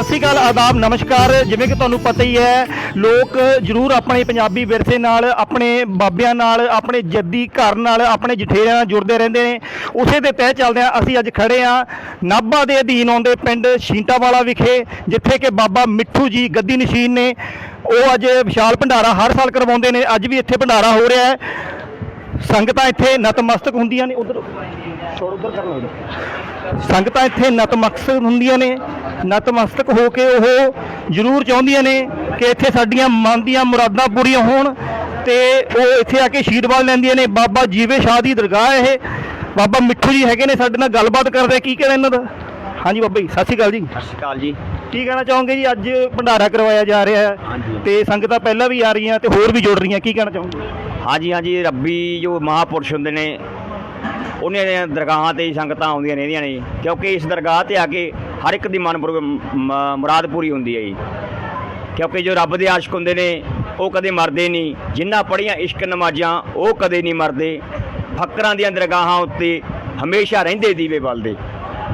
ਸਤਿ ਸ਼੍ਰੀ ਅਕਾਲ, ਆਦਾਬ, ਨਮਸਕਾਰ। ਜਿਵੇਂ ਕਿ ਤੁਹਾਨੂੰ ਪਤਾ ਹੀ ਹੈ, ਲੋਕ ਜ਼ਰੂਰ ਆਪਣੇ ਪੰਜਾਬੀ ਵਿਰਸੇ ਨਾਲ, ਆਪਣੇ ਬਾਬਿਆਂ ਨਾਲ, ਆਪਣੇ ਜੱਦੀ ਘਰ ਨਾਲ, ਆਪਣੇ ਜਠੇਰਿਆਂ ਨਾਲ ਜੁੜਦੇ ਰਹਿੰਦੇ ਨੇ। ਉਸੇ ਦੇ ਤਹਿ ਚੱਲਦੇ ਆ ਅਸੀਂ ਅੱਜ ਖੜੇ ਆ ਨਾਭਾ ਦੇ ਅਧੀਨ ਆਉਂਦੇ ਪਿੰਡ ਸ਼ੀਂਟਾਵਾਲਾ ਵਿਖੇ, ਜਿੱਥੇ ਕਿ ਬਾਬਾ ਮਿੱਠੂ ਜੀ ਗੱਦੀ ਨਸ਼ੀਨ ਨੇ। ਉਹ ਅੱਜ ਵਿਸ਼ਾਲ ਭੰਡਾਰਾ ਹਰ ਸਾਲ ਕਰਵਾਉਂਦੇ ਨੇ, ਅੱਜ ਵੀ ਇੱਥੇ ਭੰਡਾਰਾ ਹੋ ਰਿਹਾ ਹੈ। ਸੰਗਤਾਂ ਇੱਥੇ ਨਤਮਸਤਕ ਹੁੰਦੀਆਂ ਨੇ। ਉਧਰ ਛੋੜ ਉਧਰ ਕਰ ਲਓ ਸੰਗਤਾਂ ਇੱਥੇ ਨਤਮਸਤਕ ਹੁੰਦੀਆਂ ਨੇ ਨਤਮਸਤਕ ਹੋ ਕੇ ਉਹ ਜ਼ਰੂਰ ਚਾਹੁੰਦੀਆਂ ਨੇ ਕਿ ਇੱਥੇ ਸਾਡੀਆਂ ਮਨ ਦੀਆਂ ਮੁਰਾਦਾਂ ਪੂਰੀਆਂ ਹੋਣ ਤੇ ਉਹ ਇੱਥੇ ਆ ਕੇ ਆਸ਼ੀਰਵਾਦ ਲੈਂਦੀਆਂ ਨੇ। ਬਾਬਾ ਜੀਵੇ ਸ਼ਾਹ ਦੀ ਦਰਗਾਹ ਇਹ। ਬਾਬਾ ਮਿੱਠੂ ਜੀ ਹੈਗੇ ਨੇ ਸਾਡੇ ਨਾਲ ਗੱਲਬਾਤ ਕਰਦੇ ਕੀ ਕਹਿਣਾ ਇਹਨਾਂ ਦਾ? ਹਾਂਜੀ ਬਾਬਾ ਜੀ ਸਤਿ ਸ਼੍ਰੀ ਅਕਾਲ ਜੀ। ਸਤਿ ਸ਼੍ਰੀ ਅਕਾਲ ਜੀ। ਕੀ ਕਹਿਣਾ ਚਾਹੋਗੇ ਜੀ? ਅੱਜ ਭੰਡਾਰਾ ਕਰਵਾਇਆ ਜਾ ਰਿਹਾ ਹੈ। ਤੇ ਸੰਗਤਾਂ ਪਹਿਲਾਂ ਵੀ ਆ ਰਹੀਆਂ ਤੇ ਹੋਰ ਵੀ ਜੁੜ ਰਹੀਆਂ। ਕੀ ਕਹਿਣਾ ਚਾਹੋਗੇ? ਹਾਂਜੀ ਹਾਂਜੀ ਰੱਬੀ ਜੋ ਮਹਾਪੁਰਸ਼ ਹੁੰਦੇ ਨੇ ਉਹਨਾਂ ਦੀਆਂ ਦਰਗਾਹਾਂ ਤੇ ਹੀ ਸੰਗਤਾਂ ਆਉਂਦੀਆਂ ਰਹਿੰਦੀਆਂ ਨੇ ਜੀ। ਕਿਉਂਕਿ ਇਸ ਦਰਗਾਹ ਤੇ ਆ ਕੇ ਹਰ ਇੱਕ ਦੀ ਮਨ ਮੁਰ- ਮੁਰਾਦ ਪੂਰੀ ਹੁੰਦੀ ਹੈ ਜੀ। ਕਿਉਂਕਿ ਜੋ ਰੱਬ ਦੇ ਆਸ਼ਿਕ ਹੁੰਦੇ ਨੇ, ਉਹ ਕਦੇ ਮਰਦੇ ਨਹੀਂ। ਜਿਨ੍ਹਾਂ ਪੜੀਆਂ ਇਸ਼ਕ ਨਮਾਜ਼ਾਂ, ਉਹ ਕਦੇ ਨਹੀਂ ਮਰਦੇ। ਫਕਰਾਂ ਦੀਆਂ ਦਰਗਾਹਾਂ ਉੱਤੇ ਹਮੇਸ਼ਾ ਰਹਿੰਦੇ ਦੀਵੇ ਬਲਦੇ।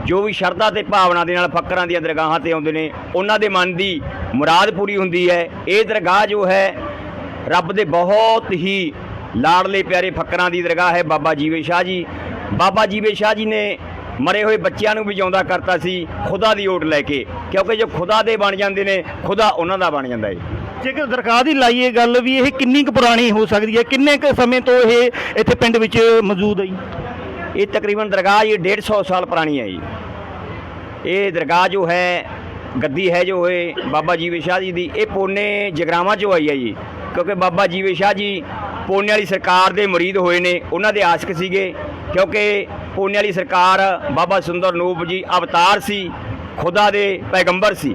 ਜੋ ਵੀ ਸ਼ਰਧਾ ਤੇ ਭਾਵਨਾ ਦੇ ਨਾਲ ਫਕਰਾਂ ਦੀਆਂ ਦਰਗਾਹਾਂ ਤੇ ਆਉਂਦੇ ਨੇ, ਉਹਨਾਂ ਦੇ ਮਨ ਦੀ ਮੁਰਾਦ ਪੂਰੀ ਹੁੰਦੀ ਹੈ। ਇਹ ਦਰਗਾਹ ਜੋ ਹੈ, ਰੱਬ ਦੇ ਬਹੁਤ ਹੀ ਲਾੜਲੇ ਪਿਆਰੇ ਫਕਰਾਂ ਦੀ ਦਰਗਾਹ ਹੈ ਬਾਬਾ ਜੀਵੇ ਸ਼ਾਹ ਜੀ। ਬਾਬਾ ਜੀਵੇ ਸ਼ਾਹ ਜੀ ਨੇ ਮਰੇ ਹੋਏ ਬੱਚਿਆਂ ਨੂੰ ਵੀ ਜਿਉਂਦਾ ਕਰਤਾ ਸੀ ਖੁਦਾ ਦੀ ਓਟ ਲੈ ਕੇ। ਕਿਉਂਕਿ ਜੋ ਖੁਦਾ ਦੇ ਬਣ ਜਾਂਦੇ ਨੇ ਖੁਦਾ ਉਹਨਾਂ ਦਾ ਬਣ ਜਾਂਦਾ ਹੈ ਜੇਕਰ ਦਰਗਾਹ ਦੀ ਲਾਈਏ ਗੱਲ ਵੀ ਇਹ ਕਿੰਨੀ ਕੁ ਪੁਰਾਣੀ ਹੋ ਸਕਦੀ ਹੈ? ਕਿੰਨੇ ਕੁ ਸਮੇਂ ਤੋਂ ਇਹ ਇੱਥੇ ਪਿੰਡ ਵਿੱਚ ਮੌਜੂਦ ਹੈ ਜੀ? ਇਹ ਤਕਰੀਬਨ ਦਰਗਾਹ ਇਹ 150 ਸਾਲ ਪੁਰਾਣੀ ਹੈ ਜੀ। ਇਹ ਦਰਗਾਹ ਜੋ ਹੈ ਗੱਦੀ ਹੈ ਜੋ ਇਹ ਬਾਬਾ ਜੀਵੇ ਸ਼ਾਹ ਜੀ ਦੀ ਇਹ ਪੋਨੇ ਜਗਰਾਵਾਂ ਚੋਂ ਆਈ ਹੈ ਜੀ। ਕਿਉਂਕਿ ਬਾਬਾ ਜੀਵੇ ਸ਼ਾਹ ਜੀ ਪੋਨੇ ਵਾਲੀ ਸਰਕਾਰ ਦੇ ਮੁਰੀਦ ਹੋਏ ਨੇ ਉਹਨਾਂ ਦੇ ਆਸ਼ਿਕ ਸੀਗੇ। ਕਿਉਂਕਿ ਪੋਨੇ ਵਾਲੀ ਸਰਕਾਰ ਬਾਬਾ ਸੁੰਦਰ ਨੂਪ ਜੀ ਅਵਤਾਰ ਸੀ ਖੁਦਾ ਦੇ ਪੈਗੰਬਰ ਸੀ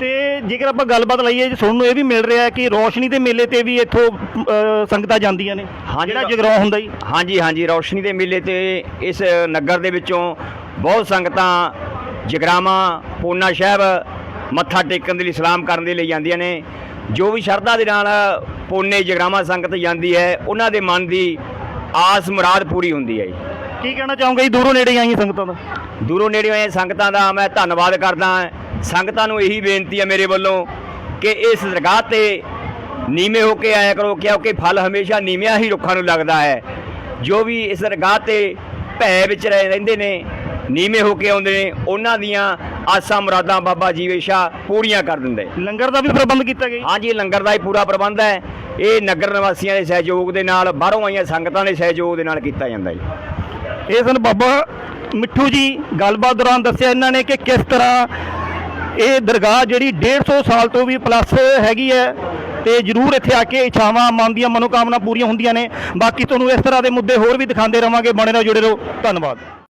ਤੇ ਜੇਕਰ ਆਪਾਂ ਗੱਲਬਾਤ ਲਈਏ ਜੀ ਸੁਣਨ ਨੂੰ ਇਹ ਵੀ ਮਿਲ ਰਿਹਾ ਹੈ ਕਿ ਰੋਸ਼ਨੀ ਦੇ ਮੇਲੇ ਤੇ ਵੀ ਇੱਥੋਂ ਸੰਗਤਾਂ ਜਾਂਦੀਆਂ ਨੇ ਹਾਂਜੀ। ਜਿਹੜਾ ਜਗਰਾਉਂ ਹੁੰਦਾ ਜੀ ਹਾਂਜੀ ਹਾਂਜੀ ਰੌਸ਼ਨੀ ਦੇ ਮੇਲੇ ਤੇ ਇਸ ਨਗਰ ਦੇ ਵਿੱਚੋਂ ਬਹੁਤ ਸੰਗਤਾਂ ਜਗਰਾਵਾਂ ਪੂਨਾ ਸਾਹਿਬ ਮੱਥਾ ਟੇਕਣ ਦੇ ਲਈ ਸਲਾਮ ਕਰਨ ਦੇ ਲਈ ਜਾਂਦੀਆਂ ਨੇ ਜੋ ਵੀ ਸ਼ਰਧਾ ਦੇ ਨਾਲ ਪੂਨੇ ਜਗਰਾਵਾਂ ਸੰਗਤ ਜਾਂਦੀ ਹੈ ਉਹਨਾਂ ਦੇ ਮਨ ਦੀ ਆਸ ਮੁਰਾਦ ਪੂਰੀ ਹੁੰਦੀ ਹੈ ਜੀ। ਕੀ ਕਹਿਣਾ ਚਾਹੋਗੇ ਜੀ? ਦੂਰੋਂ ਨੇੜੇ ਆਈਆਂ ਸੰਗਤਾਂ ਦਾ? ਦੂਰੋਂ ਨੇੜੇ ਆਏ ਸੰਗਤਾਂ ਦਾ ਮੈਂ ਧੰਨਵਾਦ ਕਰਦਾ ਸੰਗਤਾਂ ਨੂੰ ਇਹੀ ਬੇਨਤੀ ਹੈ ਮੇਰੇ ਵੱਲੋਂ ਕਿ ਇਸ ਦਰਗਾਹ ਤੇ ਨੀਵੇਂ ਹੋ ਕੇ ਆਇਆ ਕਰੋ ਕਿਉਂਕਿ ਫਲ ਹਮੇਸ਼ਾ ਨੀਵਿਆਂ ਹੀ ਰੁੱਖਾਂ ਨੂੰ ਲੱਗਦਾ ਹੈ। ਜੋ ਵੀ ਇਸ ਦਰਗਾਹ ਤੇ ਭੈ ਵਿੱਚ ਰਹਿ- ਰਹਿੰਦੇ ਨੇ ਨੀਵੇਂ ਹੋ ਕੇ ਆਉਂਦੇ ਨੇ ਉਹਨਾਂ ਦੀਆਂ ਆਸਾਂ ਮੁਰਾਦਾਂ ਬਾਬਾ ਜੀਵੇ ਸ਼ਾਹ ਪੂਰੀਆਂ ਕਰ ਦਿੰਦੇ। ਲੰਗਰ ਦਾ ਵੀ ਪ੍ਰਬੰਧ ਕੀਤਾ ਗਿਆ? ਹਾਂਜੀ ਲੰਗਰ ਦਾ ਹੀ ਪੂਰਾ ਪ੍ਰਬੰਧ ਹੈ। ਇਹ ਨਗਰ ਨਿਵਾਸੀਆਂ ਦੇ ਸਹਿਯੋਗ ਦੇ ਨਾਲ, ਬਾਹਰੋਂ ਆਈਆਂ ਸੰਗਤਾਂ ਦੇ ਸਹਿਯੋਗ ਦੇ ਨਾਲ ਕੀਤਾ ਜਾਂਦਾ ਜੀ। ਇਹ ਸਨ ਬਾਬਾ ਮਿੱਠੂ ਜੀ, ਗੱਲਬਾਤ ਦੌਰਾਨ ਦੱਸਿਆ ਇਹਨਾਂ ਨੇ ਕਿ ਕਿਸ ਤਰ੍ਹਾਂ ਇਹ ਦਰਗਾਹ ਜਿਹੜੀ 150 ਸਾਲ ਤੋਂ ਵੀ ਪਲੱਸ ਹੈਗੀ ਹੈ ਤੇ ਜਰੂਰ ਇੱਥੇ ਆ ਕੇ ਇੱਛਾਵਾਂ, ਮਨ ਦੀਆਂ ਮਨੋਕਾਮਨਾ ਪੂਰੀਆਂ ਹੁੰਦੀਆਂ ਨੇ। ਬਾਕੀ ਤੁਹਾਨੂੰ ਇਸ ਤਰ੍ਹਾਂ ਦੇ ਮੁੱਦੇ ਹੋਰ ਵੀ ਦਿਖਾਉਂਦੇ ਰਵਾਂਗੇ। ਬਣੇ ਰਹੋ, ਜੁੜੇ ਰਹੋ। ਧੰਨਵਾਦ।